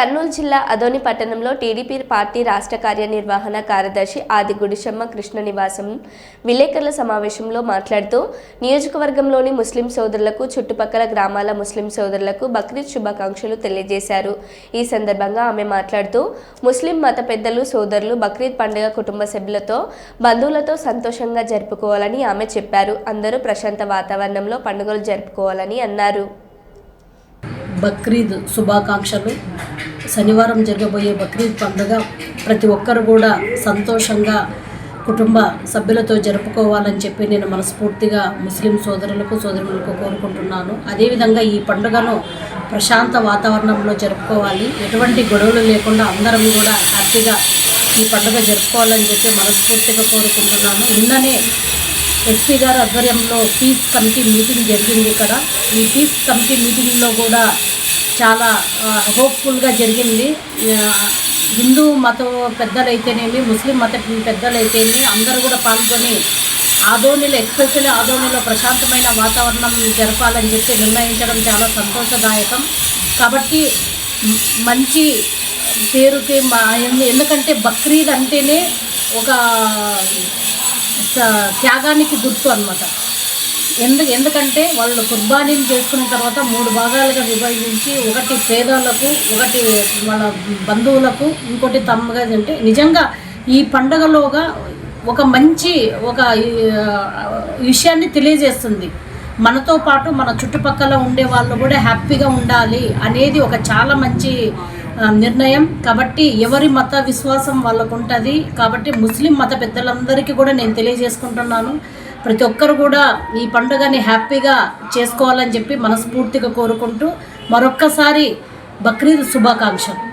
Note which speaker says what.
Speaker 1: కర్నూలు జిల్లా అదోని పట్టణంలో TDP party రాష్ట్ర కార్యనిర్వహణ కార్యదర్శి ఆది గుడిశమ్మ కృష్ణ నివాసం విలేకరుల సమావేశంలో మాట్లాడుతూ నియోజకవర్గంలోని ముస్లిం సోదరులకు చుట్టుపక్కల గ్రామాల ముస్లిం సోదరులకు బక్రీద్ శుభాకాంక్షలు తెలియజేశారు. ఈ సందర్భంగా ఆమె మాట్లాడుతూ ముస్లిం మత పెద్దలు సోదరులు బక్రీద్ పండుగ కుటుంబ సభ్యులతో బంధువులతో సంతోషంగా జరుపుకోవాలని ఆమె చెప్పారు. అందరూ ప్రశాంత వాతావరణంలో పండుగలు జరుపుకోవాలని అన్నారు.
Speaker 2: బక్రీద్ శుభాకాంక్షలు శనివారం జరగబోయే బక్రీద్ పండుగ ప్రతి ఒక్కరు కూడా సంతోషంగా కుటుంబ సభ్యులతో జరుపుకోవాలని చెప్పి నేను మనస్ఫూర్తిగా ముస్లిం సోదరులకు సోదరులకు కోరుకుంటున్నాను. అదేవిధంగా ఈ పండుగను ప్రశాంత వాతావరణంలో జరుపుకోవాలి. ఎటువంటి గొడవలు లేకుండా అందరం కూడా హ్యాపీగా ఈ పండుగ జరుపుకోవాలని చెప్పి మనస్ఫూర్తిగా కోరుకుంటున్నాను. నిన్ననే ఎస్పీ గారి ఆధ్వర్యంలో పీస్ కమిటీ మీటింగ్ జరిగింది ఇక్కడ. ఈ పీస్ కమిటీ మీటింగ్లో కూడా చాలా హోప్ఫుల్గా జరిగింది. హిందూ మత పెద్దలైతేనేమి ముస్లిం మత పెద్దలైతేనేమి అందరూ కూడా పాల్గొని ఆదోనిలో ఎక్స్పెషల్లీ ఆదోనిలో ప్రశాంతమైన వాతావరణం జరపాలని చెప్పి నిర్ణయించడం చాలా సంతోషదాయకం. కాబట్టి మంచి పేరుకి మా ఎందుకంటే బక్రీద్ అంటేనే ఒక త్యాగానికి గుర్తు అనమాట ఎందు ఎందుకంటే వాళ్ళు కుర్బానీని చేసుకున్న తర్వాత మూడు భాగాలుగా విభజించి ఒకటి పేదలకు ఒకటి వాళ్ళ బంధువులకు ఇంకోటి తమ్మగా అంటే నిజంగా ఈ పండగలోగా ఒక మంచి ఒక విషయాన్ని తెలియజేస్తుంది. మనతో పాటు మన చుట్టుపక్కల ఉండే వాళ్ళు కూడా హ్యాపీగా ఉండాలి అనేది ఒక చాలా మంచి నిర్ణయం. కాబట్టి ఎవరి మత విశ్వాసం వాళ్ళకు ఉంటుంది కాబట్టి ముస్లిం మత పెద్దలందరికీ కూడా నేను తెలియజేసుకుంటున్నాను. ప్రతి ఒక్కరు కూడా ఈ పండుగని హ్యాపీగా చేసుకోవాలని చెప్పి మనస్ఫూర్తిగా కోరుకుంటూ మరొక్కసారి బక్రీద్ శుభాకాంక్షలు.